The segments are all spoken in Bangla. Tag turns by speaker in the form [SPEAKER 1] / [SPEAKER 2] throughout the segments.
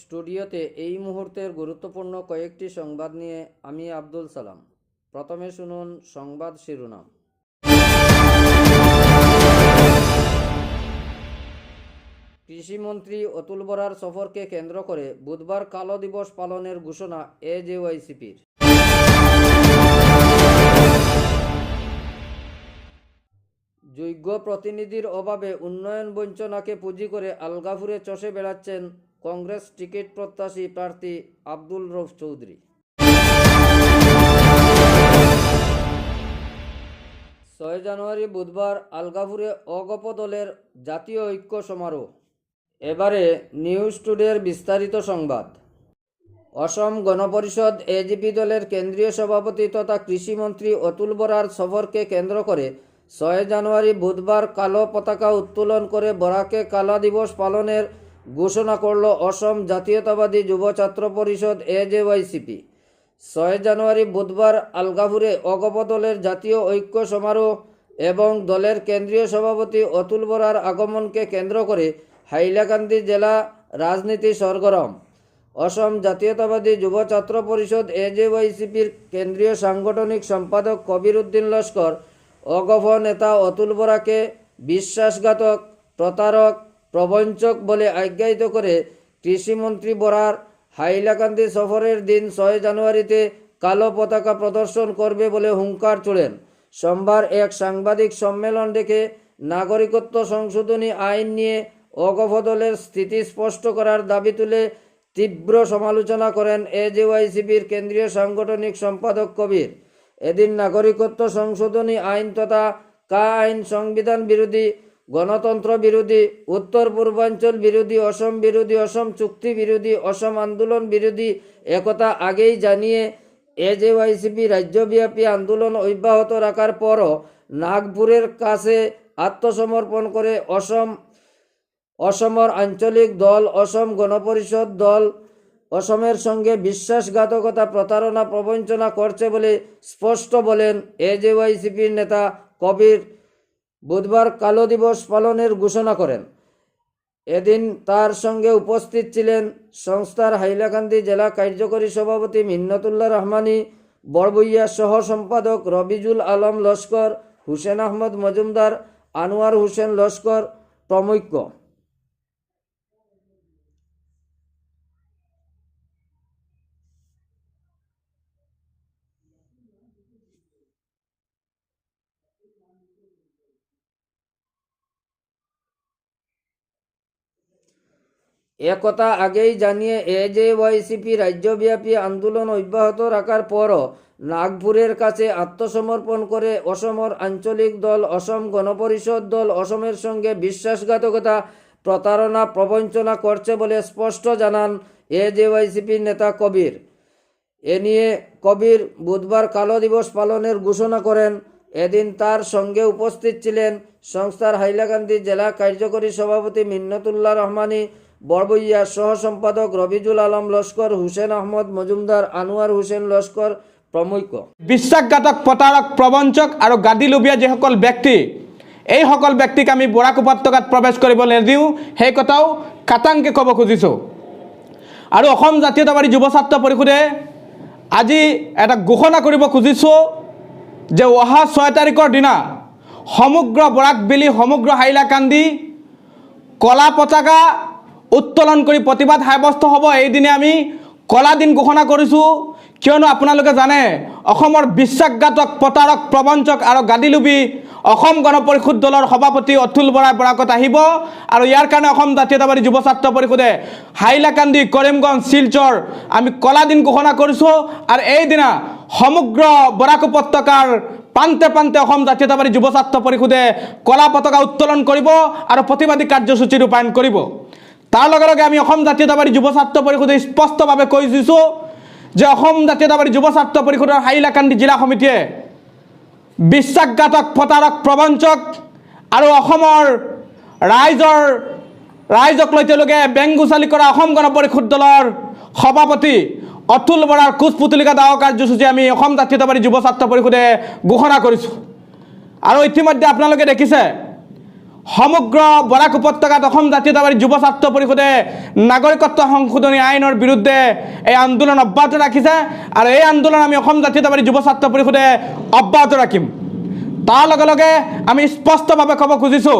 [SPEAKER 1] স্টুডিওতে এই মুহূর্তের গুরুত্বপূর্ণ কয়েকটি সংবাদ নিয়ে আমি আব্দুল সালাম। প্রথমে শুনুন সংবাদ শিরোনাম। কৃষিমন্ত্রী অতুল বরার সফরকে কেন্দ্র করে বুধবার কালো দিবস পালনের ঘোষণা এজেওয়াইসিপির। যোগ্য প্রতিনিধির অভাবে উন্নয়ন বঞ্চনাকে পুঁজি করে আলগাপুরে চষে বেড়াচ্ছেন কংগ্রেস টিকিট প্রত্যাশী প্রার্থী আব্দুল রৌফ চৌধুরী। ছয় জানুয়ারি বুধবার আলগাপুরে অগপ দলের জাতীয় ঐক্য সমারোহ। এবারে নিউজ টুডের বিস্তারিত সংবাদ। অসম গণপরিষদ এজিপি দলের কেন্দ্রীয় সভাপতি তথা কৃষিমন্ত্রী অতুল বরার সফরকে কেন্দ্র করে ছয় জানুয়ারি বুধবার কালো পতাকা উত্তোলন করে বরাকে কালা দিবস পালনের ঘোষণা করল অসম জাতীয়তাবাদী যুব ছাত্র পরিষদ এজেওয়াইসিপি ছয় জানুয়ারি বুধবার আলগাপুরে অগপ দলের জাতীয় ঐক্য সমারোহ এবং দলের কেন্দ্রীয় সভাপতি অতুল বরার আগমনকে কেন্দ্র করে হাইলাকান্দি জেলা রাজনীতি সরগরম। অসম জাতীয়তাবাদী যুব ছাত্র পরিষদ এজেওয়াইসিপির কেন্দ্রীয় সাংগঠনিক সম্পাদক কবির উদ্দিন লস্কর, অগভ নেতা অতুল বরাকে বিশ্বাসঘাতক, প্রতারক প্রবঞ্চক বলে আজ্ঞায়িত করে কৃষিমন্ত্রী বরার হাইলাকান্দি সফরের দিন ছয় জানুয়ারিতে কালো পতাকা প্রদর্শন করবে বলে হুঙ্কার চড়েন সোমবার এক সাংবাদিক সম্মেলন ডেকে নাগরিকত্ব সংশোধনী আইন নিয়ে অগফ দলের স্থিতি স্পষ্ট করার দাবি তুলে তীব্র সমালোচনা করেন এজেওয়াইসিপির কেন্দ্রীয় সাংগঠনিক সম্পাদক কবির। এদিন নাগরিকত্ব সংশোধনী আইন তথা কা আইন সংবিধান বিরোধী গণতন্ত্র বিরোধী, উত্তর পূর্বাঞ্চল বিরোধী, অসম বিরোধী, অসম চুক্তি বিরোধী, অসম আন্দোলন বিরোধী, একথা আগেই জানিয়ে এজেওয়াইসিপি রাজ্যব্যাপী আন্দোলন অব্যাহত রাখার পরও নাগপুরের কাছে আত্মসমর্পণ করে অসম অসমর আঞ্চলিক দল, অসম গণপরিষদ দল, অসমের সঙ্গে বিশ্বাসঘাতকতা প্রতারণা প্রবঞ্চনা করছে বলে স্পষ্ট বলেন এজেওয়াইসিপির নেতা কবির বুধবার কালো দিবস পালনের ঘোষণা করেন। এদিন তার সঙ্গে উপস্থিত ছিলেন সংস্থার হাইলাকান্দি জেলা কার্যকরী সভাপতি মিন্নতুল্লাহ রহমানি, বড়বইয়া সহ সম্পাদক রবিজুল আলম লস্কর, হুসেন আহমদ মজুমদার, আনোয়ার হোসেন লস্কর প্রমুখ। একথা আগেই জানিয়ে এজেওয়াইসিপি রাজ্যব্যাপী আন্দোলন অব্যাহত রাখার পরও নাগপুরের কাছে আত্মসমর্পণ করে অসমর আঞ্চলিক দল, অসম গণপরিষদ দল, অসমের সঙ্গে বিশ্বাসঘাতকতা প্রতারণা প্রবঞ্চনা করছে বলে স্পষ্ট জানান এজেওয়াইসিপির নেতা কবির। এ নিয়ে কবির বুধবার কালো দিবস পালনের ঘোষণা করেন। এদিন তার সঙ্গে উপস্থিত ছিলেন সংস্থার হাইলাকান্দি জেলা কার্যকরী সভাপতি মিন্নতুল্লাহ ৰহমানী বৰবইয়া সহ সম্পাদক ৰবিজুল আলম লস্কর, হুসেন আহমদ মজুমদার, আনোয়ার হোসেন লস্কর প্ৰমুখ
[SPEAKER 2] বিশ্বাসঘাতক প্ৰতাৰক প্ৰবঞ্চক আৰু গাদী লোভীয়া যিসকল ব্যক্তি এইসকল ব্যক্তিক আমি বৰাক উপত্যকাত প্ৰৱেশ কৰিব নিদিওঁ সেই কথাও খাটাংকৈ ক'ব খুজিছোঁ। আৰু অসম জাতীয়তাবাদী যুৱ ছাত্ৰ পৰিষদে আজি এটা ঘোষণা কৰিব খুজিছোঁ যে অহা ছয় তাৰিখৰ দিনা সমগ্ৰ বৰাকবেলি সমগ্ৰ হাইলাকান্দি, কলা পতাকা উত্তোলন কৰি প্ৰতিবাদ সাব্যস্ত হ'ব। এইদিনে আমি কলা দিন ঘোষণা কৰিছোঁ। কিয়নো আপোনালোকে জানে, অসমৰ বিশ্বাসঘাতক প্ৰতাৰক, প্ৰবঞ্চক আৰু গাদীলোভী অসম গণ পৰিষদ দলৰ সভাপতি অতুল বৰাই বৰাকত আহিব। আৰু ইয়াৰ কাৰণে অসম জাতীয়তাবাদী যুৱ ছাত্ৰ পৰিষদে হাইলাকান্দি, কৰিমগঞ্জ, শিলচৰ আমি কলা দিন ঘোষণা কৰিছোঁ। আৰু এইদিনা সমগ্ৰ বৰাক উপত্যকাৰ প্ৰান্তে প্ৰান্তে অসম জাতীয়তাবাদী যুৱ ছাত্ৰ পৰিষদে কলা পতাকা উত্তোলন কৰিব আৰু প্ৰতিবাদী কাৰ্যসূচী ৰূপায়ণ কৰিব। তাৰ লগে লগে আমি অসম জাতীয়তাবাদী যুৱ ছাত্ৰ পৰিষদে স্পষ্টভাৱে কৈ দিছোঁ যে অসম জাতীয়তাবাদী যুৱ ছাত্ৰ পৰিষদৰ হাইলাকান্দি জিলা সমিতিয়ে বিশ্বাসঘাতক, প্ৰতাৰক, প্ৰবঞ্চক আৰু অসমৰ ৰাইজৰ, ৰাইজক লৈ তেওঁলোকে বেংগুচালি কৰা অসম গণ পৰিষদ দলৰ সভাপতি অতুল বৰাৰ কোচ পুতলিকা দাহ কাৰ্যসূচী আমি অসম জাতীয়তাবাদী যুৱ ছাত্ৰ পৰিষদে ঘোষণা কৰিছোঁ। আৰু ইতিমধ্যে আপোনালোকে দেখিছে সমগ্ৰ বৰাক উপত্যকাত অসম জাতীয়তাবাদী যুৱ ছাত্ৰ পৰিষদে নাগৰিকত্ব সংশোধনী আইনৰ বিৰুদ্ধে এই আন্দোলন অব্যাহত ৰাখিছে আৰু এই আন্দোলন আমি অসম জাতীয়তাবাদী যুৱ ছাত্ৰ পৰিষদে অব্যাহত ৰাখিম। তাৰ লগে লগে আমি স্পষ্টভাৱে ক'ব খুজিছোঁ,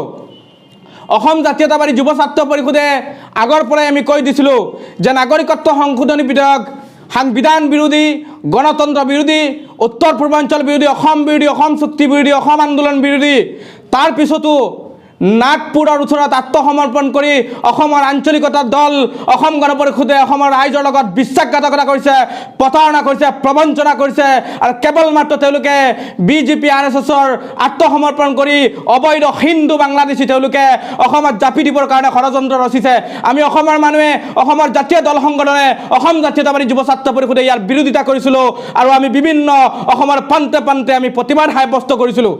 [SPEAKER 2] অসম জাতীয়তাবাদী যুৱ ছাত্ৰ পৰিষদে আগৰ পৰাই আমি কৈ দিছিলোঁ যে নাগৰিকত্ব সংশোধনী বিধেয়ক সাংবিধান বিৰোধী, গণতন্ত্ৰ বিৰোধী উত্তৰ পূৰ্বাঞ্চল বিৰোধী, অসম বিৰোধী, অসম চুক্তি বিৰোধী, অসম আন্দোলন বিৰোধী, তাৰ পিছতো নাগপুৰৰ ওচৰত আত্মসমৰ্পণ কৰি অসমৰ আঞ্চলিকতাৰ দল, অসম গণ পৰিষদে অসমৰ ৰাইজৰ লগত বিশ্বাসঘাতকতা কৰিছে, প্ৰতাৰণা কৰিছে, প্ৰবঞ্চনা কৰিছে আৰু কেৱল মাত্ৰ তেওঁলোকে B J P R S এছৰ আত্মসমৰ্পণ কৰি অবৈধ হিন্দু বাংলাদেশী তেওঁলোকে অসমত জাপি দিবৰ কাৰণে ষড়যন্ত্ৰ ৰচিছে। আমি অসমৰ মানুহে, অসমৰ জাতীয় দল সংগঠনে অসম জাতীয়তাবাদী যুৱ ছাত্ৰ পৰিষদে ইয়াৰ বিৰোধিতা কৰিছিলোঁ আৰু আমি বিভিন্ন অসমৰ প্ৰান্তে প্ৰান্তে আমি প্ৰতিবাদ সাব্যস্ত কৰিছিলোঁ।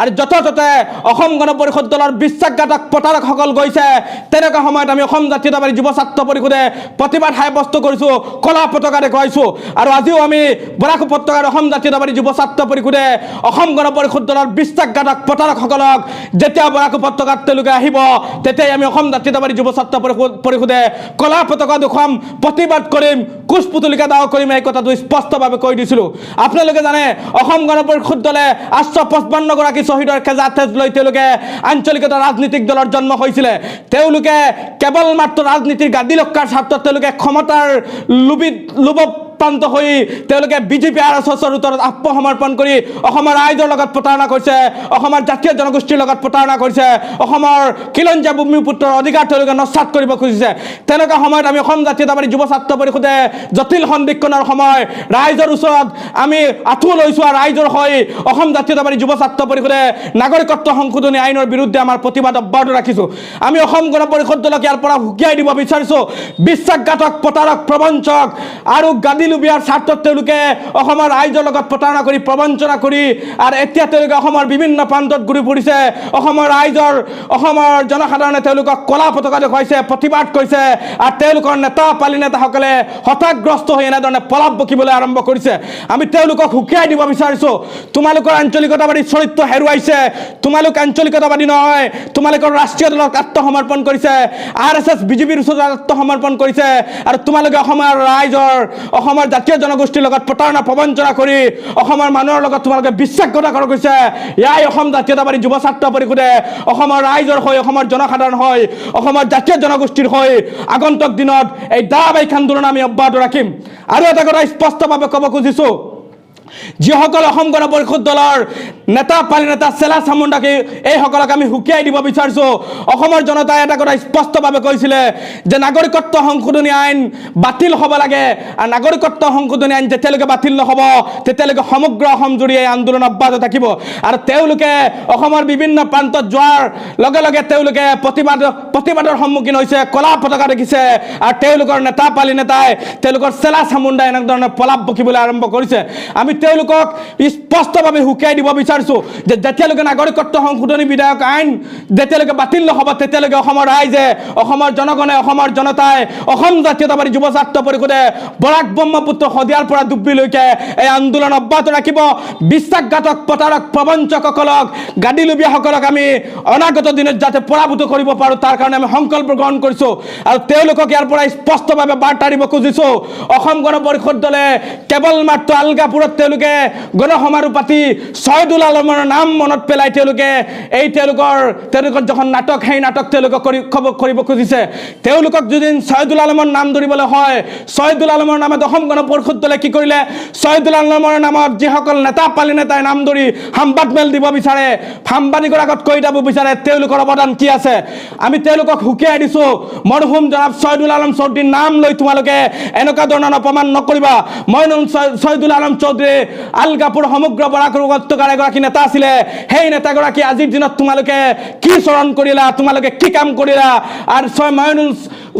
[SPEAKER 2] আৰু ত'তে অসম গণ পৰিষদ দলৰ বিশ্বাসঘাতক প্ৰতাৰকসকল গৈছে। তেনেকুৱা সময়ত আমি জাতীয়তাবাদী যুৱ ছাত্ৰ পৰিষদে প্ৰতিবাদ সাব্যস্ত কৰিছোঁ, কলা পতাকা দেখুৱাইছোঁ আৰু আজিও আমি বৰাক উপত্যকাৰ অসম জাতীয়তাবাদী যুৱ ছাত্ৰ পৰিষদে অসম গণ পৰিষদ দলৰ বিশ্বাসঘাতক প্ৰতাৰকসকলক যেতিয়া বৰাক উপত্যকাত তেওঁলোকে আহিব, তেতিয়াই আমি অসম জাতীয়তাবাদী যুৱ ছাত্ৰ পৰিষদ পৰিষদে কলা পতাকা দেখুৱাম প্ৰতিবাদ কৰিম কোচ পুতলিকা দাও কৰিম, এই কথাটো স্পষ্টভাৱে কৈ দিছিলোঁ। আপোনালোকে জানে, অসম গণ পৰিষদ দলে আঠশ পঁচপন্নগৰাকী শ্বহীদৰ খেজা তেজ লৈ তেওঁলোকে আঞ্চলিকতা ৰাজনীতিক দলৰ জন্ম হৈছিলে। তেওঁলোকে কেৱল মাত্ৰ ৰাজনীতিৰ গাদী লক্ষাৰ স্বাৰ্থত তেওঁলোকে ক্ষমতাৰ লোভিত লোভত প্ৰান্ত হৈ তেওঁলোকে বিজেপি আৰ এছ এছৰ ওচৰত আত্মসমৰ্পণ কৰি অসমৰ ৰাইজৰ লগত প্ৰতাৰণা কৰিছে, অসমৰ জাতীয় জনগোষ্ঠীৰ লগত প্ৰতাৰণা কৰিছে, অসমৰ ভূমিপুত্ৰৰ অধিকাৰ তেওঁলোকে নস্বাত কৰিব আমি জাতীয়তাবাদী যুৱ ছাত্ৰ পৰিষদে জটিল সন্দিক্ষণৰ সময় ৰাইজৰ ওচৰত আমি আঁঠু লৈছোঁ আৰু ৰাইজৰ হৈ অসম জাতীয়তাবাদী যুৱ ছাত্ৰ পৰিষদে নাগৰিকত্ব সংশোধনী আইনৰ বিৰুদ্ধে আমাৰ প্ৰতিবাদ অব্যাহত ৰাখিছোঁ। আমি অসম গণ পৰিষদ দলক ইয়াৰ পৰা সুকীয়াই দিব বিচাৰিছোঁ। বিশ্বাসঘাতক প্ৰতাৰক, প্ৰবঞ্চক আৰু গাদী লুবিয়াৰ স্বাৰ্থত তেওঁলোকে অসমৰ ৰাইজৰ লগত প্ৰতাৰণা কৰি, প্ৰবঞ্চনা কৰি, আৰু এতিয়া তেওঁলোকে অসমৰ বিভিন্ন প্ৰান্তত ঘূৰি ফুৰিছে। অসমৰ ৰাইজৰ, অসমৰ জনসাধাৰণে তেওঁলোকক কলা পতাকা দেখুৱাইছে, প্ৰতিবাদ কৰিছে, আৰু তেওঁলোকৰ নেতা পালি নেতাসকলে হতাশগ্ৰস্ত হৈ এনেধৰণে পলাপ বকিবলৈ আৰম্ভ কৰিছে। আমি তেওঁলোকক সুকীয়াই দিব বিচাৰিছোঁ। তোমালোকৰ আঞ্চলিকতাবাদী চৰিত্ৰ হেৰুৱাইছে। তোমালোক আঞ্চলিকতাবাদী নহয়, তোমালোকৰ ৰাষ্ট্ৰীয় দলক আত্মসমৰ্পণ কৰিছে। আৰ এছ এছ, বিজেপিৰ ওচৰত আত্মসমৰ্পণ কৰিছে, আৰু তোমালোকে অসমৰ ৰাইজৰ, অসমৰ জাতীয় জনগোষ্ঠীৰ লগত প্ৰতাৰণা, প্ৰবঞ্চনা কৰি অসমৰ মানুহৰ লগত তোমালোকে বিশ্বাসঘাতকতা কৰিছে এয়াই অসম জাতীয়তাবাদী যুৱ ছাত্ৰ পৰিষদে অসমৰ ৰাইজৰ হৈ, অসমৰ জনসাধাৰণ হৈ, অসমৰ জাতীয় জনগোষ্ঠীৰ হৈ আগন্তুক দিনত এই ধাৰাবাহিক আন্দোলন আমি অব্যাহত ৰাখিম। আৰু এটা কথা স্পষ্টভাৱে ক'ব খুজিছোঁ যিসকল অসম গণ পৰিষদ দলৰ নেতা, পালি নেতা চেলা চামুণ্ডাকে এইসকলক আমি সুকীয়াই দিব বিচাৰিছোঁ। অসমৰ জনতাই এটা কথা স্পষ্টভাৱে কৈছিলে যে নাগৰিকত্ব সংশোধনী আইন বাতিল হ'ব লাগে। আৰু নাগৰিকত্ব সংশোধনী আইন যেতিয়ালৈকে বাতিল নহ'ব, তেতিয়ালৈকে সমগ্ৰ জুৰি এই আন্দোলন অব্যাহত থাকিব। আৰু তেওঁলোকে অসমৰ বিভিন্ন প্ৰান্তত যোৱাৰ লগে লগে তেওঁলোকে প্ৰতিবাদ, প্ৰতিবাদৰ সন্মুখীন হৈছে, কলা পতাকা দেখিছে। আৰু তেওঁলোকৰ নেতা, পালি নেতাই তেওঁলোকৰ চেলা চামুণ্ডাই এনেধৰণে পলাপ বকিবলৈ আৰম্ভ কৰিছে। আমি তেওঁলোকক স্পষ্টভাৱে সুকীয়াই দিব বিচাৰিছোঁ, যে যেতিয়ালৈকে নাগৰিকত্ব সংশোধনী বিধায়ক আইন যেতিয়ালৈকে বাতিল নহ'ব তেতিয়ালৈকে অসমৰ ৰাইজে, অসমৰ জনগণে, অসমৰ জনতাই, অসম জাতীয়তাবাদী যুৱ ছাত্ৰ পৰিষদে বৰাক ব্ৰহ্মপুত্ৰ শদিয়াৰ পৰা ডুববিলৈকে এই আন্দোলন অব্যাহত ৰাখিব। বিশ্বাসঘাতক প্ৰতাৰক প্ৰবঞ্চকসকলক গাদী লোবিয়াসকলক আমি অনাগত দিনত যাতে পৰাভূত কৰিব পাৰোঁ, তাৰ কাৰণে আমি সংকল্প গ্ৰহণ কৰিছোঁ। আৰু তেওঁলোকক ইয়াৰ পৰা স্পষ্টভাৱে বাৰ্তা দিব খুজিছোঁ। অসম গণ পৰিষদ দলে কেৱল মাত্ৰ আলগাপুৰত তেওঁলোকে গণসমাৰোহ আলমৰ নাম মনত পেলাই এই যখন নাটক, সেই নাটক তেওঁলোকে কৰি যদি ছয়দুল আলমৰ নাম ধৰিবলৈ হয় ছয়দুল আলমৰ নামত অসম গণ পৰিষদ দলে কি কৰিলে? ছয়দুল আলমৰ নামত যিসকল নেতা পালি নেতাই নাম ধৰি সাংবাদ মেল দিব বিচাৰে সাংবাদিকৰ আগত কৈ দিব বিচাৰে, তেওঁলোকৰ অৱদান কি আছে? আমি তেওঁলোকক সুকীয়াই দিছোঁ, মৰহুম জনাব ছয়দুল আলম চৌধুৰীৰ নাম লৈ তোমালোকে এনেকুৱা ধৰণৰ অপমান নকৰিবা। মই ছয়দুল আলম চৌধুৰী বৰাক উপত্যকাৰ এগৰাকী নেতা আছিলে। সেই নেতাগৰাকী আজিৰ দিনত তোমালোকে কি চৰণ কৰিলা? তোমালোকে কি কাম কৰিলা? আৰু ছয় ময়নুল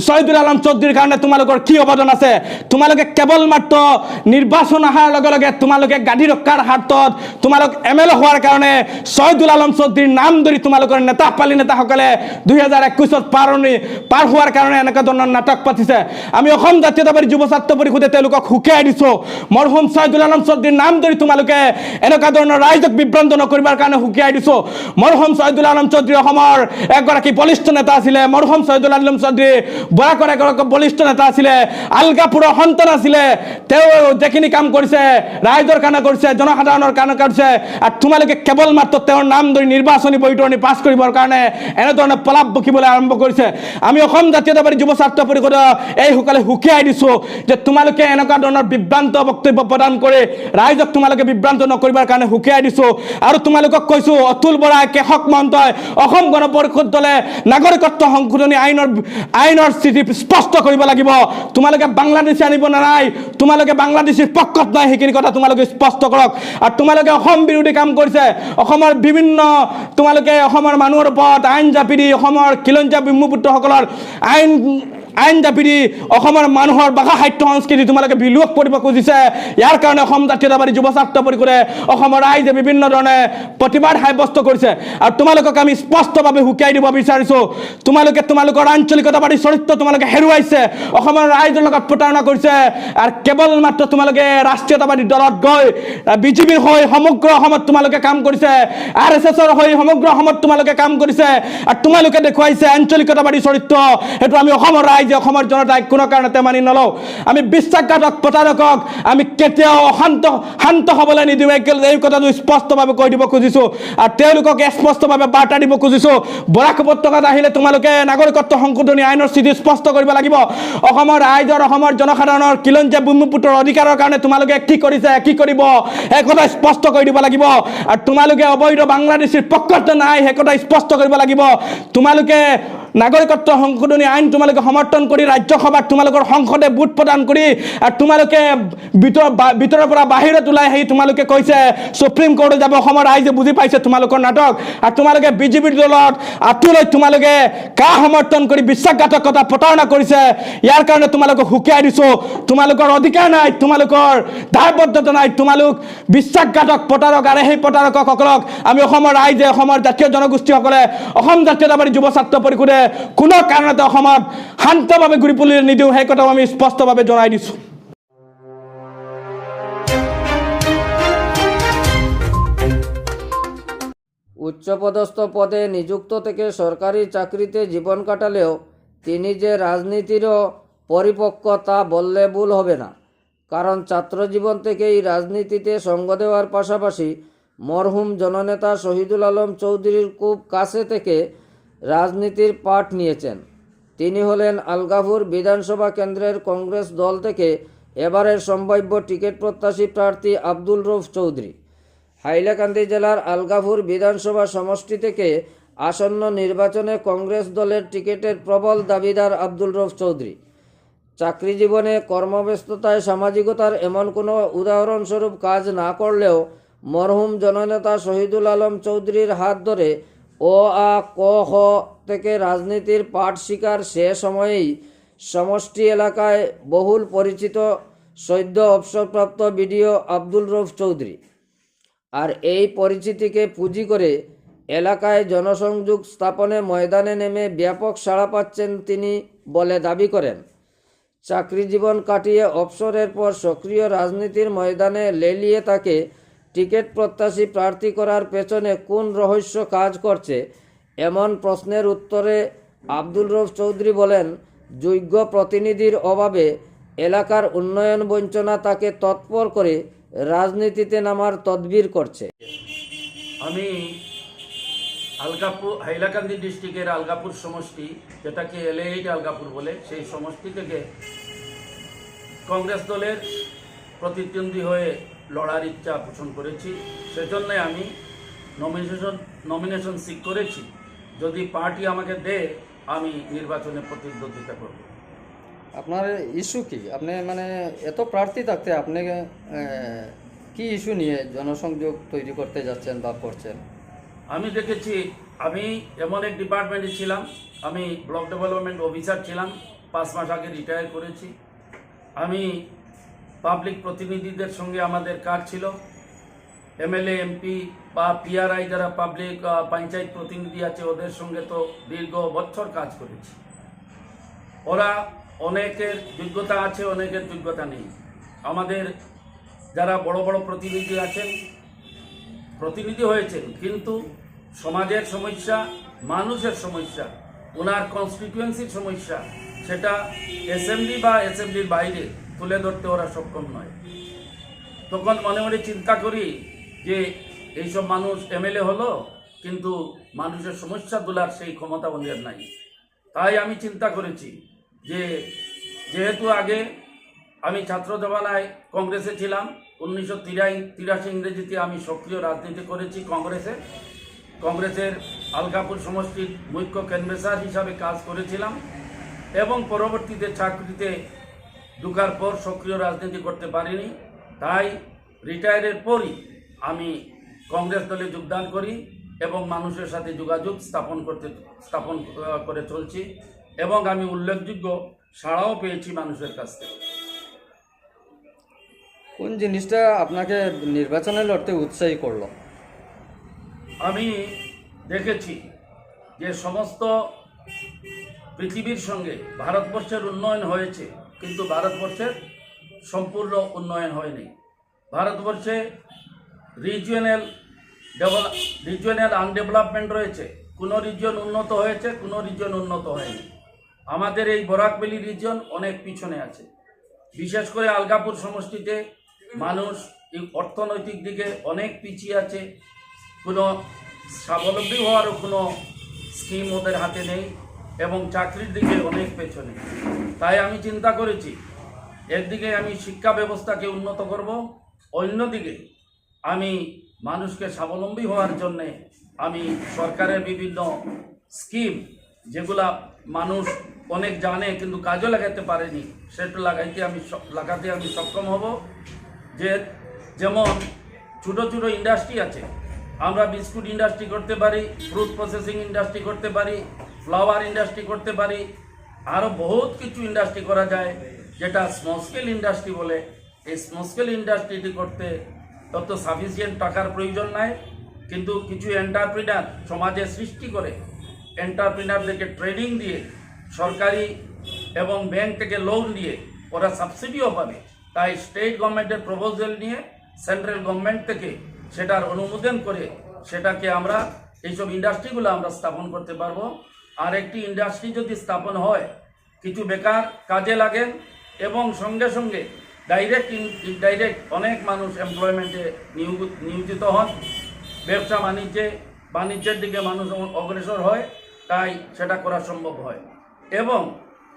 [SPEAKER 2] ছয়দুল আলম চৌধুৰীৰ কাৰণে তোমালোকৰ কি অৱদান আছে? তোমালোকে কেৱল মাত্ৰ নিৰ্বাচন অহাৰ লগে লগে তোমালোকে গাদী ৰক্ষাৰ তোমালোক এম এল এ হোৱাৰ কাৰণে ছয়দুল আলম চৌধুৰীৰ নাম ধৰি তোমালোকৰ নেতা পালি নেতাসকলে দুহেজাৰ একৈছ একৈছত পাৰ নি পাৰ হোৱাৰ কাৰণে এনেকুৱা ধৰণৰ নাটক পাতিছে। আমি অসম জাতীয়তাবাদী যুৱ ছাত্ৰ পৰিষদে তেওঁলোকক সুকীয়াই দিছোঁ। মৰহুম ছয়দুল আলম চৌধুৰীৰ নাম ধৰি তোমালোকে এনেকুৱা ধৰণৰ ৰাইজক বিভ্ৰান্ত নকৰিবৰ কাৰণে সুকীয়াই দিছোঁ। মৰহুম ছয়দুল আলম চৌধুৰী অসমৰ এগৰাকী বলিষ্ঠ নেতা আছিলে। মৰহুম ছয়দুল আলম চৌধুৰী বৰাকৰ এগৰাকী বলিষ্ঠ নেতা আছিলে। আলগাপুৰৰ সন্তান আছিলে। তেওঁ যিখিনি কাম কৰিছে, ৰাইজৰ কাৰণে কৰিছে, জনসাধাৰণৰ কাৰণে কৰিছে, আৰু তোমালোকে কেৱল মাত্ৰ তেওঁৰ নাম ধৰি নিৰ্বাচনী বৈতৰণি পাছ কৰিবৰ কাৰণে এনেধৰণে পলাপ বকিবলৈ আৰম্ভ কৰিছে। আমি অসম জাতীয়তাবাদী যুৱ ছাত্ৰ পৰিষদৰ এইসকলে সুকীয়াই দিছোঁ যে তোমালোকে এনেকুৱা ধৰণৰ বিভ্ৰান্ত বক্তব্য প্ৰদান কৰি ৰাইজক তোমালোকে বিভ্ৰান্ত নকৰিবৰ কাৰণে সুকীয়াই দিছোঁ। আৰু তোমালোকক কৈছোঁ, অতুল বৰা কেশৱ মহন্তই অসম গণ পৰিষদ দলে নাগৰিকত্ব সংশোধনী আইনৰ আইনৰ স্থিতি স্পষ্ট কৰিব লাগিব। তোমালোকে বাংলাদেশী আনিব নাই তোমালোকে বাংলাদেশীৰ পক্ষত নাই সেইখিনি কথা তোমালোকে স্পষ্ট কৰক। আৰু তোমালোকে অসম বিৰোধী কাম কৰিছে। অসমৰ বিভিন্ন, তোমালোকে অসমৰ মানুহৰ ওপৰত আইন জাপি দি অসমৰ খিলঞ্জীয়া ব্ৰহ্মপুত্ৰসকলৰ আইন আইন জাপি দি অসমৰ মানুহৰ ভাষা সাহিত্য সংস্কৃতি তোমালোকে বিলোপ কৰিব খুজিছে। ইয়াৰ কাৰণে অসম জাতীয়তাবাদী যুৱ ছাত্ৰ পৰিষদে অসমৰ ৰাইজে বিভিন্ন ধৰণে প্ৰতিবাদ সাব্যস্ত কৰিছে। আৰু তোমালোকক আমি স্পষ্টভাৱে সুকীয়াই দিব বিচাৰিছোঁ। তোমালোকে তোমালোকৰ আঞ্চলিকতাবাদী চৰিত্ৰ তোমালোকে হেৰুৱাইছে। অসমৰ ৰাইজৰ লগত প্ৰতাৰণা কৰিছে। আৰু কেৱল মাত্ৰ তোমালোকে ৰাষ্ট্ৰীয়তাবাদী দলত গৈ বিজেপিৰ হৈ সমগ্ৰ অসমত তোমালোকে কাম কৰিছে। আৰ এছ এছৰ হৈ সমগ্ৰ অসমত তোমালোকে কাম কৰিছে। আৰু তোমালোকে দেখুৱাইছে আঞ্চলিকতাবাদী চৰিত্ৰ। সেইটো আমি অসমৰ অসমৰ জনতাই কোনো কাৰণতে মানি নলওঁ। আমি বিশ্বাসঘাতক, প্ৰতাৰকক, আমি কেতিয়াও শান্ত শান্ত হ'বলৈ নিদিওঁ। এই কথাটো স্পষ্টভাৱে কৈ দিব খুজিছোঁ। আৰু তেওঁলোকক স্পষ্টভাৱে দিব খুজিছোঁ। বৰাক উপত্যকাত আহিলে তোমালোকে নাগৰিকত্ব সংশোধনী আইনৰ স্থিতি স্পষ্ট কৰিব লাগিব। অসমৰ ৰাইজৰ, অসমৰ জনসাধাৰণৰ খিলঞ্জীয়া ব্ৰহ্মপুত্ৰৰ অধিকাৰৰ কাৰণে তোমালোকে কি কৰিছে, কি কৰিব, সেই কথা স্পষ্ট কৰি দিব লাগিব। আৰু তোমালোকে অবৈধ বাংলাদেশীৰ পক্ষত নাই, সেই কথা স্পষ্ট কৰিব লাগিব। তোমালোকে নাগৰিকত্ব সংশোধনী আইন তোমালোকে সমৰ্থন কৰি, ৰাজ্যসভাত তোমালোকৰ সংসদে ভোট প্ৰদান কৰি তোমালোকে ভিতৰ ভিতৰৰ পৰা বাহিৰত ওলাই আহি তোমালোকে কৈছে সুপ্ৰিম কোৰ্টত যাব অসমৰ ৰাইজে বুজি পাইছে তোমালোকৰ নাটক। আৰু তোমালোকে বিজেপিৰ দলত আঁতলৈ তোমালোকে কা সমৰ্থন কৰি বিশ্বাসঘাতকতা প্ৰতাৰণা কৰিছে। ইয়াৰ কাৰণে তোমালোকক সুকীয়াই দিছোঁ। তোমালোকৰ অধিকাৰ নাই, তোমালোকৰ দায়বদ্ধতা নাই। তোমালোক বিশ্বাসঘাতক প্ৰতাৰক আৰু সেই প্ৰতাৰকসকলক আমি অসমৰ ৰাইজে, অসমৰ জাতীয় জনগোষ্ঠীসকলে, অসম জাতীয়তাবাদী যুৱ ছাত্ৰ পৰিষদে কোনো কাৰণতে অসমত শান্তভাৱে ঘূৰি পুলি নিদিওঁ, সেই কথাও আমি স্পষ্টভাৱে জনাই দিছোঁ।
[SPEAKER 1] উচ্চপদস্থ পদে নিযুক্ত থেকে সরকারি চাকরিতে জীবন কাটালেও তিনি যে রাজনীতিরও পরিপক্ক তা বললে ভুল হবে না। কারণ ছাত্রজীবন থেকেই রাজনীতিতে সঙ্গ দেওয়ার পাশাপাশি মরহুম জননেতা শহীদুল আলম চৌধুরীর খুব কাছে থেকে রাজনীতির পাঠ নিয়েছেন। তিনি হলেন আলগাপুর বিধানসভা কেন্দ্রের কংগ্রেস দল থেকে এবারের সম্ভাব্য টিকিট প্রত্যাশী প্রার্থী আব্দুল রৌফ চৌধুরী। হাইলাকান্দি জেলার আলগাপুর বিধানসভা সমষ্টি থেকে আসন্ন নির্বাচনে কংগ্রেস দলের টিকিটের প্রবল দাবিদার আব্দুল রৌফ চৌধুরী। চাকরি জীবনে কর্মব্যস্ততায় সামাজিকতার এমন কোনো উদাহরণস্বরূপ কাজ না করলেও মরহুম জননেতা শহীদুল আলম চৌধুরীর হাত ধরে ও আ ক খ থেকে রাজনীতির পাঠ শিকার সে সময়েই সমষ্টি এলাকায় বহুল পরিচিত সদ্য অবসরপ্রাপ্ত বিডিও আব্দুল রফ চৌধুরী। আর এই পরিচিতিকে পুঁজি করে এলাকায় জনসংযোগ স্থাপনে ময়দানে নেমে ব্যাপক সাড়া পাচ্ছেন তিনি বলে দাবি করেন। চাকরি জীবন কাটিয়ে অবসরের পর সক্রিয় রাজনীতির ময়দানে লেলিয়ে তাকে টিকিট প্রত্যাশী প্রার্থী করার পেছনে কোন রহস্য কাজ করছে? এমন প্রশ্নের উত্তরে আব্দুল রৌফ চৌধুরী বলেন, যোগ্য প্রতিনিধির অভাবে এলাকার উন্নয়ন বঞ্চনা তাকে তৎপর করে রাজনীতিতে নামার তদবির করছে।
[SPEAKER 3] আমি আলগাপুর হাইলাকান্দি ডিস্ট্রিক্টের আলগাপুর সমষ্টি, যেটাকে এলএইট আলগাপুর বলে, সেই সমষ্টি থেকে কংগ্রেস দলের প্রতিদ্বন্দ্বী হয়ে লড়ার ইচ্ছা পোষণ করেছি সেজন্যই আমি নমিনেশন নমিনেশন সিক করেছি। যদি পার্টি আমাকে দেয় আমি নির্বাচনে প্রতিদ্বন্দ্বিতা করব।
[SPEAKER 1] আপনার ইস্যু কি? আপনি মানে এত প্রার্থী থাকতে আপনি কি ইস্যু নিয়ে জনসংযোগ তৈরি করতে যাচ্ছেন বা করছেন?
[SPEAKER 3] আমি দেখেছি আমি এমন এক ডিপার্টমেন্টে ছিলাম আমি ব্লক ডেভেলপমেন্ট অফিসার ছিলাম পাঁচ মাস আগে রিটায়ার করেছি। আমি পাবলিক প্রতিনিধিদের সঙ্গে আমাদের কাজ ছিল। এমএলএ এমপি বা পিআরআই যারা পাবলিক পঞ্চায়েত প্রতিনিধি আছে, ওদের সঙ্গে তো দীর্ঘ বছর কাজ করেছি। ওরা অনেকের যোগ্যতা আছে, অনেকের যোগ্যতা নেই। আমাদের যারা বড় বড় প্রতিনিধি আছেন, প্রতিনিধি হয়েছেন, কিন্তু সমাজের সমস্যা, মানুষের সমস্যা ওনার কনস্টিটিউয়েন্সির সমস্যা, সেটা অ্যাসেম্বলি বা অ্যাসেম্বলির বাইরে তুলে ধরতে ওরা সক্ষম নয়। তখন মনে মনে চিন্তা করি যে এইসব মানুষ এমএলএ হলো, কিন্তু মানুষের সমস্যা তোলার সেই ক্ষমতা ওদের নাই। তাই আমি চিন্তা করেছি যে যেহেতু আগে আমি ছাত্র জমানায় কংগ্রেসে ছিলাম, উনিশশো তিরাই, তিরাশি ইংরেজিতে আমি সক্রিয় রাজনীতি করেছি কংগ্রেসে। কংগ্রেসের আলগাপুর সমষ্টির মুখ্য ক্যানভেসার হিসাবে কাজ করেছিলাম এবং পরবর্তীতে চাকরিতে ঢুকার পর সক্রিয় রাজনীতি করতে পারিনি। তাই রিটায়ারের পরই আমি কংগ্রেস দলে যোগদান করি এবং মানুষের সাথে যোগাযোগ স্থাপন করতে স্থাপন করে চলছি এবং আমি উল্লেখযোগ্য সাড়াও পেয়েছি মানুষের কাছ থেকে।
[SPEAKER 1] কোন জিনিসটা আপনাকে নির্বাচনে লড়তে উৎসাহী করল?
[SPEAKER 3] আমি দেখেছি যে সমস্ত পৃথিবীর সঙ্গে ভারতবর্ষের উন্নয়ন হয়েছে। কিন্তু ভারতবর্ষের সম্পূর্ণ উন্নয়ন হয়নি। ভারতবর্ষে রিজিয়নাল ডেভেলপ রিজিয়নাল আনডেভেলপমেন্ট রয়েছে। কোনো রিজিয়ন উন্নত হয়েছে, কোনো রিজিয়ন উন্নত হয়নি। আমাদের এই বরাকবেলি রিজিয়ন অনেক পিছনে আছে। বিশেষ করে আলগাপুর সমষ্টিতে মানুষ অর্থনৈতিক দিকে অনেক পিছিয়ে আছে। কোনো স্বাবলম্বী হওয়ারও কোনো স্কিম ওদের হাতে নেই। এবং চাকরির দিকে অনেক পেছনে। তাই আমি চিন্তা করেছি, একদিকে আমি শিক্ষা ব্যবস্থাকে উন্নত করব, অন্যদিকে আমি মানুষকে স্বাবলম্বী হওয়ার জন্যে আমি সরকারের বিভিন্ন স্কিম যেগুলা মানুষ অনেক জানে কিন্তু কাজও লাগাতে পারেনি, সেটা লাগাইতে আমি লাগাতে আমি সক্ষম হব। যে, যেমন ছোটো ছোটো ইন্ডাস্ট্রি আছে, আমরা বিস্কুট ইন্ডাস্ট্রি করতে পারি, ফ্রুট প্রসেসিং ইন্ডাস্ট্রি করতে পারি ফ্লাওয়ার ইন্ডাস্ট্রি করতে পারি আরও বহুত কিছু ইন্ডাস্ট্রি করা যায়, যেটা স্মল স্কেল ইন্ডাস্ট্রি বলে। এই স্মল স্কেল ইন্ডাস্ট্রিটি করতে তত সাফিসিয়েন্ট টাকার প্রয়োজন নাই, কিন্তু কিছু এন্টারপ্রিনার সমাজে সৃষ্টি করে এন্টারপ্রিনারদেরকে ট্রেনিং দিয়ে, সরকারি এবং ব্যাংক থেকে লোন দিয়ে, ওরা সাবসিডিও পাবে। তাই স্টেট গভর্নমেন্টের প্রপোজাল নিয়ে সেন্ট্রাল গভর্নমেন্ট থেকে সেটার অনুমোদন করে সেটাকে আমরা, এইসব ইন্ডাস্ট্রিগুলো আমরা স্থাপন করতে পারব। আর একটি ইন্ডাস্ট্রি যদি স্থাপন হয়, কিছু বেকার কাজে লাগেন এবং সঙ্গে সঙ্গে ডাইরেক্ট ইনডাইরেক্ট অনেক মানুষ এমপ্লয়মেন্টে নিয়োজিত হন। ব্যবসা বাণিজ্যে, বাণিজ্যের দিকে মানুষ অগ্রসর হয়, তাই সেটা করা সম্ভব হয়। এবং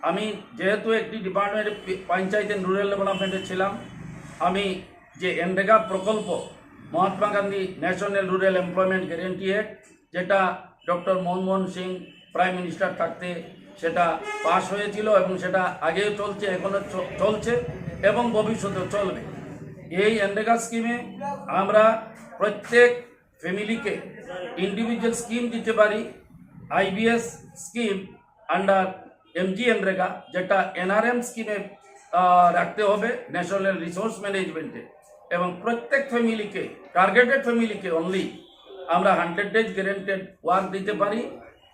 [SPEAKER 3] আমি যেহেতু একটি ডিপার্টমেন্ট পঞ্চায়েত অ্যান্ড রুরাল ডেভেলপমেন্টে ছিলাম, আমি যে এনরেগা প্রকল্প, Mahatma Gandhi national rural employment guarantee act যেটা doctor Manmohan Singh prime minister থাকতে সেটা পাশ হয়েছিল এবং সেটা আগেও চলছে, এখনও চলছে এবং ভবিষ্যতেও চলবে। এই এনরেগা স্কিমে আমরা প্রত্যেক ফ্যামিলিকে ইন্ডিভিজুয়াল স্কিম দিতে পারি। IBS scheme under MG NREGA যেটা এনআরএম স্কিমে রাখতে হবে ন্যাশনাল রিসোর্স ম্যানেজমেন্টে এবং প্রত্যেক ফ্যামিলিকে টার্গেটেড ফ্যামিলিকে অনলি আমরা হান্ড্রেড ডেজ গ্যারেন্টেড ওয়ার্ক দিতে পারি।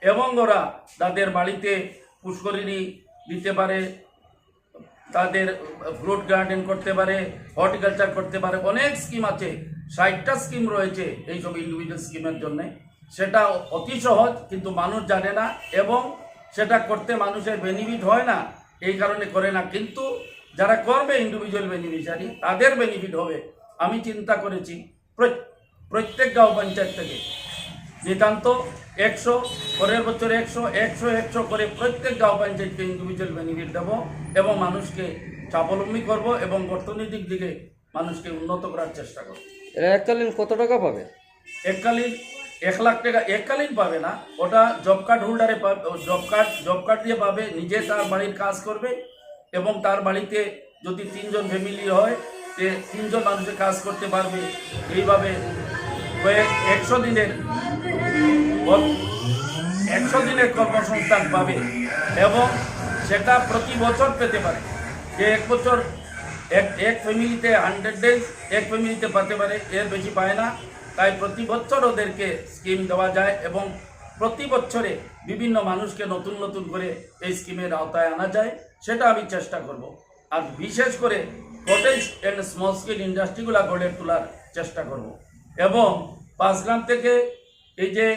[SPEAKER 3] এবং ওরা তাদের বাড়িতে পুষ্করিণী দিতে পারে, তাদের ফ্রুট গার্ডেন করতে পারে, হর্টিকালচার করতে পারে, অনেক স্কিম আছে। ষাটটা স্কিম রয়েছে এইসব ইন্ডিভিজুয়াল স্কিমের জন্যে। সেটা অতি সহজ, কিন্তু মানুষ জানে না এবং সেটা করতে মানুষের বেনিফিট হয় না, এই কারণে করে না। কিন্তু যারা করবে ইন্ডিভিজুয়াল বেনিফিশিয়ারি তাদের বেনিফিট হবে। আমি চিন্তা করেছি প্র- প্রত্যেক গাঁও পঞ্চায়েত থেকে। নিতান্ত একশো পরের বছর একশো একশো একশো করে প্রত্যেক গাঁও পঞ্চায়েতকে ইন্ডিভিজুয়াল বেনিফিট দেবো এবং মানুষকে স্বাবলম্বী করব এবং অর্থনৈতিক দিকে মানুষকে উন্নত করার চেষ্টা করব।
[SPEAKER 1] এরা এককালীন কত টাকা পাবে?
[SPEAKER 3] এককালীন এক লাখ টাকা এককালীন পাবে না। ওটা জব কার্ড হোল্ডারে পাবে জব কার্ড জব কার্ড দিয়ে পাবে নিজে তার বাড়ির কাজ করবে এবং তার বাড়িতে যদি তিনজন ফ্যামিলি হয় তে তিনজন মানুষের কাজ করতে পারবে। এইভাবে কয়েক একশো দিনের একশো দিনের কর্মসংস্থান পাবে এবং সেটা প্রতি বছর পেতে পারে। যে এক বছর এক এক ফ্যামিলিতে হান্ড্রেড ডেজ এক ফ্যামিলিতে পেতে পারে, এর বেশি পায় না। তাই প্রতি বছর ওদেরকে স্কিম দেওয়া যায় এবং প্রতি বছরে বিভিন্ন মানুষকে নতুন নতুন করে এই স্কিমের আওতায় আনা যায়, সেটা আমি চেষ্টা করব। আর বিশেষ করে কটেজ অ্যান্ড স্মল স্কেল ইন্ডাস্ট্রিগুলো গড়ে তোলার চেষ্টা করব। এবং পাঁচগ্রাম থেকে এই যে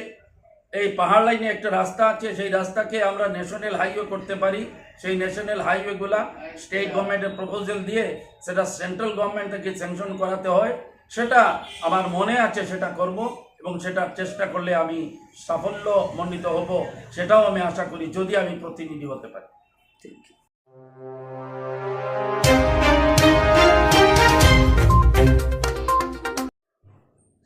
[SPEAKER 3] এই পাহাড় লাইনে একটা রাস্তা আছে, সেই রাস্তাকে আমরা ন্যাশনাল হাইওয়ে করতে পারি। সেই ন্যাশনাল হাইওয়েগুলা স্টেট গভর্নমেন্টের প্রপোজাল দিয়ে সেটা সেন্ট্রাল গভর্নমেন্ট থেকে স্যাংশন করাতে হয়। সেটা আমার মনে আছে, সেটা করব এবং সেটা চেষ্টা করলে আমি সাফল্য মণ্ডিত হব, সেটাও আমি আশা করি, যদি আমি প্রতিনিধি হতে পারি।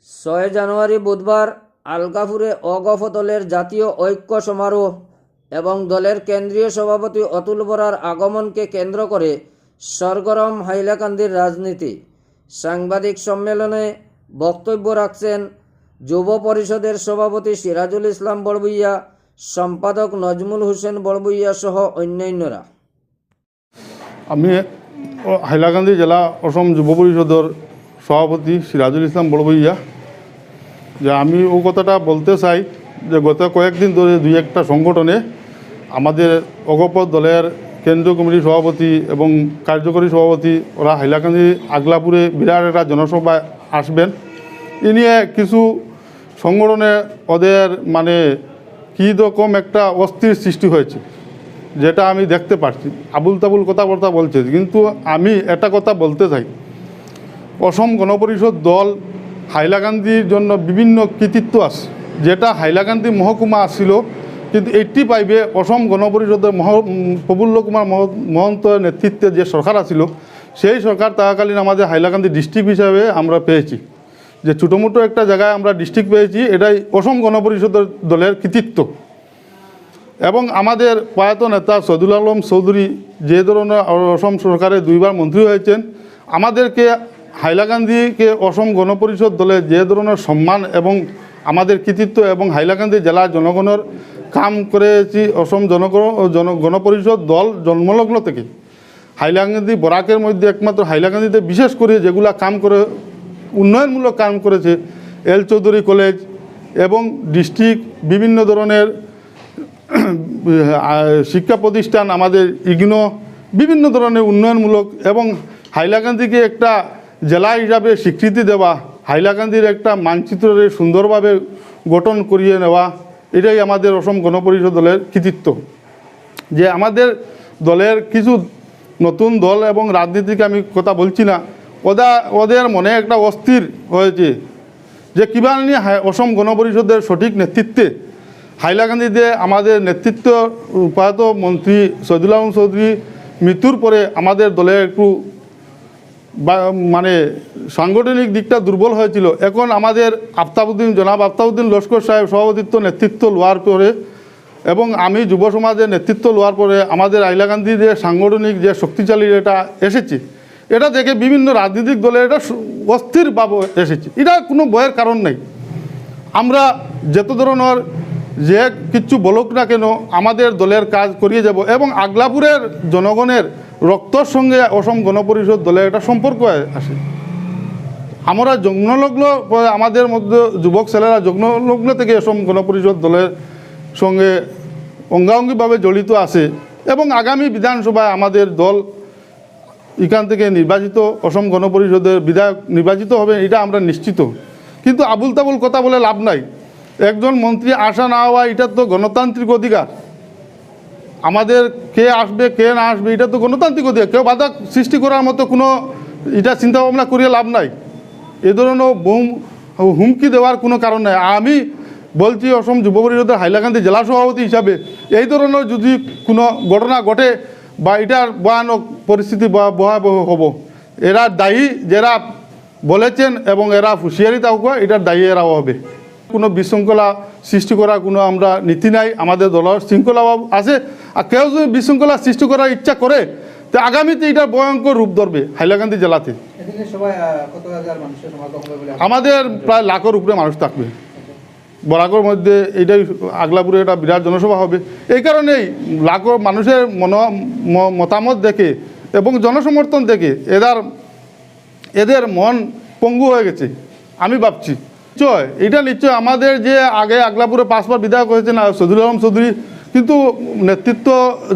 [SPEAKER 1] ছয় জানুয়ারি বুধবার আলগাপুরে অগফ দলের জাতীয় ঐক্য সমারোহ এবং দলের কেন্দ্রীয় সভাপতি অতুল বরার আগমনকে কেন্দ্র করে সরগরম হাইলাকান্দির রাজনীতি। সাংবাদিক সম্মেলনে বক্তব্য রাখছেন যুব পরিষদের সভাপতি সিরাজুল ইসলাম বড়বুইয়া, সম্পাদক নজমুল হোসেন বড়বুইয়া সহ অন্যান্যরা।
[SPEAKER 4] আমি হাইলাকান্দি জেলা অসম যুব পরিষদের সভাপতি সিরাজুল ইসলাম বড়বইয়া। যে আমি ও কথাটা বলতে চাই যে গত কয়েকদিন ধরে দুই একটা সংগঠনে আমাদের অগপত দলের কেন্দ্রীয় কমিটির সভাপতি এবং কার্যকরী সভাপতি ওরা হাইলাকান্দি আগলাপুরে বিরাট একটা জনসভায় আসবেন। এ নিয়ে কিছু সংগঠনে ওদের মানে কী রকম একটা অস্থির সৃষ্টি হয়েছে, যেটা আমি দেখতে পাচ্ছি আবুল তাবুল কথাবার্তা বলছে। কিন্তু আমি একটা কথা বলতে চাই। অসম গণপরিষদ দল হাইলাকান্দির জন্য বিভিন্ন কৃতিত্ব আছে। যেটা হাইলাকান্দি মহকুমা আসছিল কিন্তু এইটটি পাইবে অসম গণপরিষদের মহ প্রফুল্ল কুমার মহ- মহন্তের নেতৃত্বে যে সরকার আছিল, সেই সরকার থাকাকালীন আমাদের হাইলাকান্দি ডিস্ট্রিক্ট হিসাবে আমরা পেয়েছি। যে ছোটোমোটো একটা জায়গায় আমরা ডিস্ট্রিক্ট পেয়েছি, এটাই অসম গণপরিষদের দলের কৃতিত্ব। এবং আমাদের প্রয়াত নেতা সদুল আলম চৌধুরী যে ধরনের অসম সরকারে দুইবার মন্ত্রী হয়েছেন, আমাদেরকে হাইলাকান্দিকে অসম গণপরিষদ দলে যে ধরনের সম্মান এবং আমাদের কৃতিত্ব এবং হাইলাকান্দি জেলার জনগণের কাম করেছি, অসম জন, গণপরিষদ দল জন্মলগ্ন থেকে। হাইলাকান্দি বরাকের মধ্যে একমাত্র হাইলাকান্দিতে বিশেষ করে যেগুলা কাম করে, উন্নয়নমূলক কাম করেছে, এল চৌধুরী কলেজ এবং ডিস্ট্রিক্ট বিভিন্ন ধরনের শিক্ষা প্রতিষ্ঠান আমাদের ইগনো বিভিন্ন ধরনের উন্নয়নমূলক এবং হাইলাকান্দিকে একটা জেলা হিসাবে স্বীকৃতি দেওয়া হাইলাকান্দির একটা মানচিত্রে সুন্দরভাবে গঠন করিয়ে নেওয়া, এটাই আমাদের অসম গণপরিষদ দলের কৃতিত্ব। যে আমাদের দলের কিছু নতুন দল এবং রাজনীতিকে আমি কথা বলছি না, ওদা, ওদের মনে একটা অস্থির হয়েছে যে কীভাবে নিয়ে অসম গণপরিষদের সঠিক নেতৃত্বে হাইলাকান্দিতে আমাদের নেতৃত্ব উপায়ত মন্ত্রী সৈদুল আলম চৌধুরী মৃত্যুর পরে আমাদের দলের একটু মানে সাংগঠনিক দিকটা দুর্বল হয়েছিল। এখন আমাদের আফতাবুদ্দিন, জনাব আফতাবুদ্দিন লস্কর সাহেব সভাপতিত্ব, নেতৃত্ব লওয়ার পরে এবং আমি যুব সমাজের নেতৃত্ব লওয়ার পরে আমাদের হাইলাকান্দি যে সাংগঠনিক যে শক্তিশালী এটা এসেছে, এটা দেখে বিভিন্ন রাজনৈতিক দলের এটা সু- অস্থির ভাব এসেছে। এটা কোনো ভয়ের কারণ নেই। আমরা যত ধরনের যে কিচ্ছু বলুক না কেন, আমাদের দলের কাজ করিয়ে যাব এবং আগলাপুরের জনগণের রক্তর সঙ্গে অসম গণপরিষদ দলের একটা সম্পর্ক আসে। আমরা যজ্ঞলগ্ন আমাদের মধ্যে যুবক ছেলেরা যজ্ঞলগ্ন থেকে অসম গণপরিষদ দলের সঙ্গে অঙ্গাঙ্গিভাবে জড়িত আছে এবং আগামী বিধানসভায় আমাদের দল এখান থেকে নির্বাচিত, অসম গণপরিষদের বিধায়ক নির্বাচিত হবে, এটা আমরা নিশ্চিত। কিন্তু আবুল তাবুল কথা বলে লাভ নাই। একজন মন্ত্রী আসা না হওয়া, এটা তো গণতান্ত্রিক অধিকার। আমাদের কে আসবে, কে না আসবে, এটা তো গণতান্ত্রিক অধিকার। কেউ বাধা সৃষ্টি করার মতো কোনো এটা চিন্তা ভাবনা করিয়ে লাভ নাই। এ ধরনের হুম হুমকি দেওয়ার কোনো কারণ নাই। আমি বলছি অসম যুব পরিষদের হাইলাকান্দি জেলা সভাপতি হিসাবে, এই ধরনের যদি কোনো ঘটনা ঘটে বা এটার ভয়ানক পরিস্থিতি ভয়াবহ হব, এরা দায়ী, যারা বলেছেন এবং এরা হুঁশিয়ারি থাকুক, এটার দায়ী এরাও হবে। কোনো বিশৃঙ্খলা সৃষ্টি করার কোনো আমরা নীতি নাই আমাদের দলের শৃঙ্খলা আছে। আর কেউ যদি বিশৃঙ্খলা সৃষ্টি করার ইচ্ছা করে তো আগামীতে এটার ভয়ঙ্কর রূপ ধরবে হাইলাকান্দি জেলাতে। আমাদের প্রায় লাখের উপরে মানুষ থাকবে। বরাকর মধ্যে এইটাই আগলাপুরে একটা বিরাট জনসভা হবে। এই কারণেই লাখো মানুষের মন মতামত দেখে এবং জনসমর্থন দেখে এদের এদের মন পঙ্গু হয়ে গেছে। আমি ভাবছি। নিশ্চয়, এটা নিশ্চয় আমাদের যে আগে আগলাপুরে পাঁচবার বিধায়ক হয়েছে না সদুল আলম চৌধুরী, কিন্তু নেতৃত্ব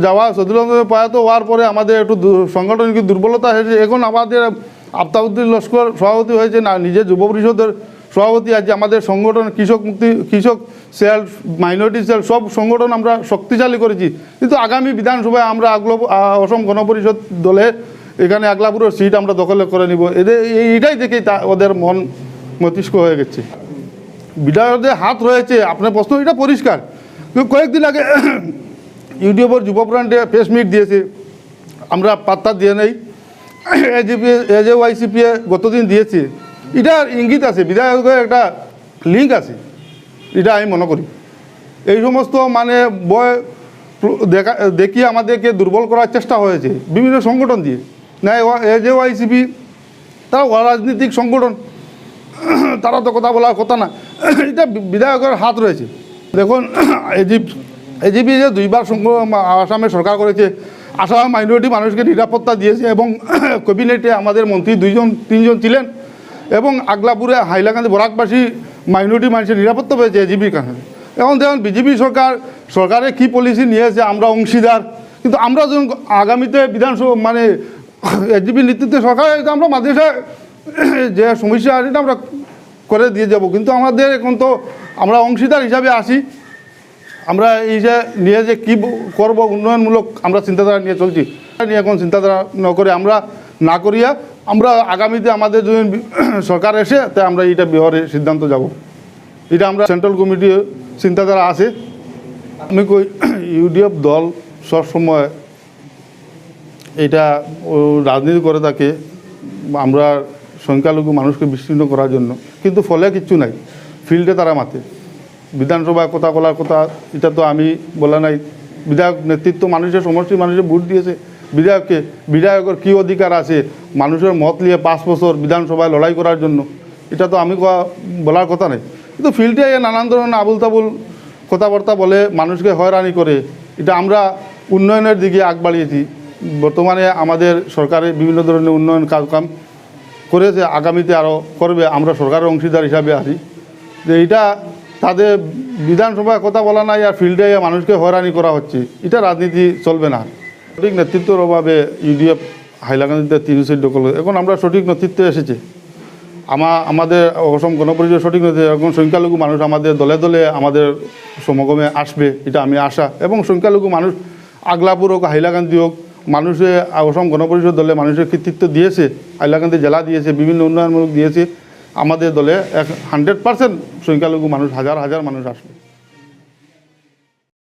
[SPEAKER 4] যাওয়া সদুল আলম প্রয়াত হওয়ার পরে আমাদের একটু সাংগঠনিক দুর্বলতা হয়েছে, এখন আমাদের আফতাবুদ্দিন লস্কর সভাপতি হয়েছে, না নিজে যুব পরিষদের সভাপতি আছে আমাদের সংগঠন কৃষক মুক্তি, কৃষক সেল মাইনরিটি সেল, সব সংগঠন আমরা শক্তিশালী করেছি। কিন্তু আগামী বিধানসভায় আমরা আগলো অসম গণপরিষদ দলে এখানে আগলাপুরের সিট আমরা দখলে করে নিব। এদের, এই- এইটাই দেখেই তা, ওদের মন মস্তিষ্ক হয়ে গেছে। বিধায়কদের হাত রয়েছে, আপনার প্রশ্ন, এটা পরিষ্কার। কয়েকদিন আগে ইউটিউবের যুবপ্রান্তে প্রেস মিট দিয়েছে। আমরা পাত্তা দিয়ে নেই। এজিপি এজে ওয়াইসিপিএ গতদিন দিয়েছে। এটার ইঙ্গিত আছে, বিধায়কের একটা লিঙ্ক আছে। এটা আমি মনে করি। এই সমস্ত মানে বয় দেখা, দেখিয়ে আমাদেরকে দুর্বল করার চেষ্টা হয়েছে। বিভিন্ন সংগঠন দিয়ে। না এজে ওয়াইসিপি তারা অরাজনৈতিক সংগঠন। তারা তো কথা বলার কথা না। এটা বিধায়কের হাত রয়েছে। দেখুন, এজিপ এজিপি যে দুইবার আসামে সরকার করেছে, আসাম মাইনরিটি মানুষকে নিরাপত্তা দিয়েছে এবং ক্যাবিনেটে আমাদের মন্ত্রী দুইজন, তিনজন ছিলেন এবং আগলাপুরে হাইলাকান্দি বরাকবাসী মাইনরিটি মানুষের নিরাপত্তা পেয়েছে এজিপির কারণে এখন দেখুন, বিজেপি সরকার সরকারে কি পলিসি নিয়েছে, আমরা অংশীদার। কিন্তু আমরা যখন আগামীতে বিধানসভা মানে এজিপির নেতৃত্বে সরকার আমরা সাঝে যে সমস্যা আছে আমরা করে দিয়ে যাব। কিন্তু আমাদের এখন তো আমরা অংশীদার হিসাবে আসি। আমরা এই যে নিয়ে যে কী করব, উন্নয়নমূলক আমরা চিন্তাধারা নিয়ে চলছি। নিয়ে এখন চিন্তাধারা ন করে আমরা না করিয়া আমরা আগামীতে আমাদের যদি সরকার এসে তাই আমরা এইটা বিহারের সিদ্ধান্ত যাব। এটা আমরা সেন্ট্রাল কমিটি চিন্তাধারা আছে। আমি কই ইউডিএফ দল সবসময় এটা রাজনীতি করে থাকে। আমরা সংখ্যালঘু মানুষকে বিচ্ছিন্ন করার জন্য, কিন্তু ফলে কিচ্ছু নাই। ফিল্ডে তারা মাতে বিধানসভায় কথা বলার কথা, এটা তো আমি বলা নাই। বিধায়ক নেতৃত্ব মানুষের সমষ্টি মানুষের ভোট দিয়েছে। বিধায়ককে, বিধায়কের কী অধিকার আছে? মানুষের মত নিয়ে পাঁচ বছর বিধানসভায় লড়াই করার জন্য। এটা তো আমি বলার কথা নেই। কিন্তু ফিল্ডে নানান ধরনের আবুল তাবুল কথাবার্তা বলে মানুষকে হয়রানি করে। এটা আমরা উন্নয়নের দিকে আগ বাড়িয়েছি। বর্তমানে আমাদের সরকারে বিভিন্ন ধরনের উন্নয়ন কাজকাম করেছে আগামীতে আরও করবে, আমরা সরকারের অংশীদার হিসাবে আছি। যে এটা তাদের বিধানসভায় কথা বলা নাই আর ফিল্ডে মানুষকে হয়রানি করা হচ্ছে, এটা রাজনীতি চলবে না। সঠিক নেতৃত্বের অভাবে ইউডিএফ হাইলাকান্দিতে সিট দখল এখন আমরা সঠিক নেতৃত্ব এসেছে। আমা, আমাদের অসম গণপরিষদ সঠিক নেতৃত্ব, এখন সংখ্যালঘু মানুষ আমাদের দলে দলে আমাদের সমাগমে আসবে, এটা আমি আশা। এবং সংখ্যালঘু মানুষ, আগলাপুর হোক, হাইলাকান্দি হোক মানুষে অসম গণপরিষদ দলে মানুষের কৃতিত্ব দিয়েছে আইলাকান্দি জেলা দিয়েছে, বিভিন্ন উন্নয়নমূলক দিয়েছে। আমাদের দলে এক হান্ড্রেড পার্সেন্ট সংখ্যালঘু মানুষ, হাজার হাজার মানুষ আসবে।